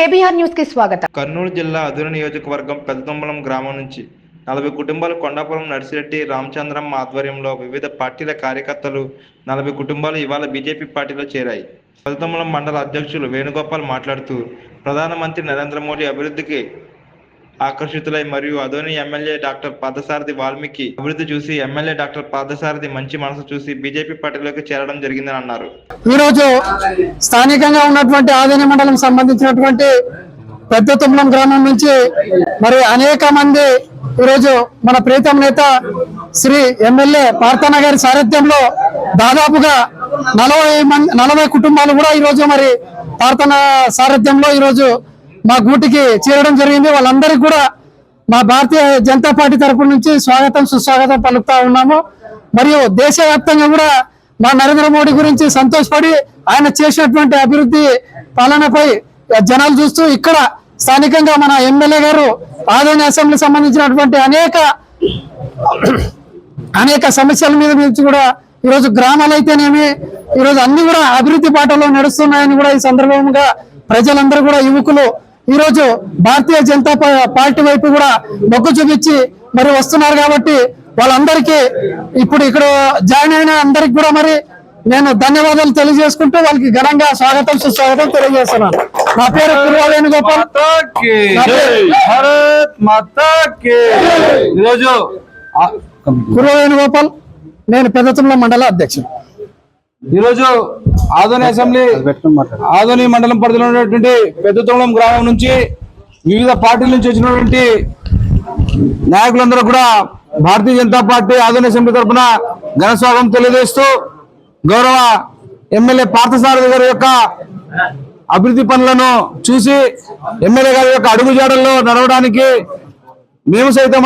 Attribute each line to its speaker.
Speaker 1: KBR న్యూస్కి స్వాగతం.
Speaker 2: కర్నూలు జిల్లా అదురు నియోజకవర్గం పెద్దతుమ్మలం గ్రామం నుంచి నలభై కుటుంబాలు కొండాపురం నర్సిరెడ్డి రామచంద్రం ఆధ్వర్యంలో వివిధ పార్టీల కార్యకర్తలు నలభై కుటుంబాలు ఇవాళ బీజేపీ పార్టీలో చేరాయి. పెద్దతుమ్మలం మండల అధ్యక్షులు వేణుగోపాల్ మాట్లాడుతూ ప్రధానమంత్రి నరేంద్ర మోడీ అభివృద్ధికి ఆకర్షితులై మరియు అదోని ఎమ్మెల్యే డాక్టర్ పాదసారథి వాల్మీకి అభివృద్ధి చూసి ఎమ్మెల్యే డాక్టర్ పాదసారథి మంచి మనసు చూసి బీజేపీ పార్టీలోకి చేరడం జరిగిందని అన్నారు.
Speaker 3: ఈ రోజు స్థానికంగా ఉన్నటువంటి ఆదోని మండలం సంబంధించినటువంటి పెద్ద తుమ్మలం గ్రామం నుంచి మరి అనేక మంది ఈరోజు మన ప్రీతం నేత శ్రీ ఎమ్మెల్యే పార్థన గారి సారథ్యంలో దాదాపుగా నలభై మంది నలభై కుటుంబాలు కూడా ఈరోజు మరి పార్థన సారథ్యంలో ఈరోజు మా గూటికి చేరడం జరిగింది. వాళ్ళందరికీ కూడా మా భారతీయ జనతా పార్టీ తరపు నుంచి స్వాగతం సుస్వాగతం పలుకుతా ఉన్నాము. మరియు దేశవ్యాప్తంగా కూడా మా నరేంద్ర మోడీ గురించి సంతోషపడి ఆయన చేసినటువంటి అభివృద్ధి పాలనపై జనాలు చూస్తూ ఇక్కడ స్థానికంగా మన ఎమ్మెల్యే గారు ఆదోని అసెంబ్లీ సంబంధించినటువంటి అనేక అనేక సమస్యల మీద నుంచి కూడా ఈరోజు గ్రామాలు అయితేనేమి ఈరోజు అన్ని కూడా అభివృద్ధి బాటలో నడుస్తున్నాయని కూడా ఈ సందర్భంగా ప్రజలందరూ కూడా యువకులు ఈరోజు భారతీయ జనతా పార్టీ వైపు కూడా మొగ్గు చూపించి మరి వస్తున్నారు కాబట్టి వాళ్ళందరికీ ఇప్పుడు ఇక్కడ జాయిన్ అయిన అందరికి కూడా మరి నేను ధన్యవాదాలు తెలియజేసుకుంటూ వాళ్ళకి ఘనంగా స్వాగతం సుస్వాగతం తెలియజేస్తున్నాను నా పేరు వేణుగోపాల్.
Speaker 4: ఈరోజు ఆ-
Speaker 3: కురువ వేణుగోపాల్ నేను పెద్దతుమ్ల మండల అధ్యక్షుడు.
Speaker 4: ఈరోజు ఆదోని అసెంబ్లీ ఆదోని మండలం పరిధిలో ఉన్నటువంటి పెద్దతోళం గ్రామం నుంచి వివిధ పార్టీల నుంచి వచ్చినటువంటి నాయకులందరూ కూడా భారతీయ జనతా పార్టీ ఆదోని అసెంబ్లీ తరఫున ఘన స్వాగతం తెలియజేస్తూ గౌరవ ఎమ్మెల్యే పార్థసారథి గారి యొక్క అభివృద్ధి పనులను చూసి ఎమ్మెల్యే గారి యొక్క అడుగుజాడల్లో నడవడానికి మేము సైతం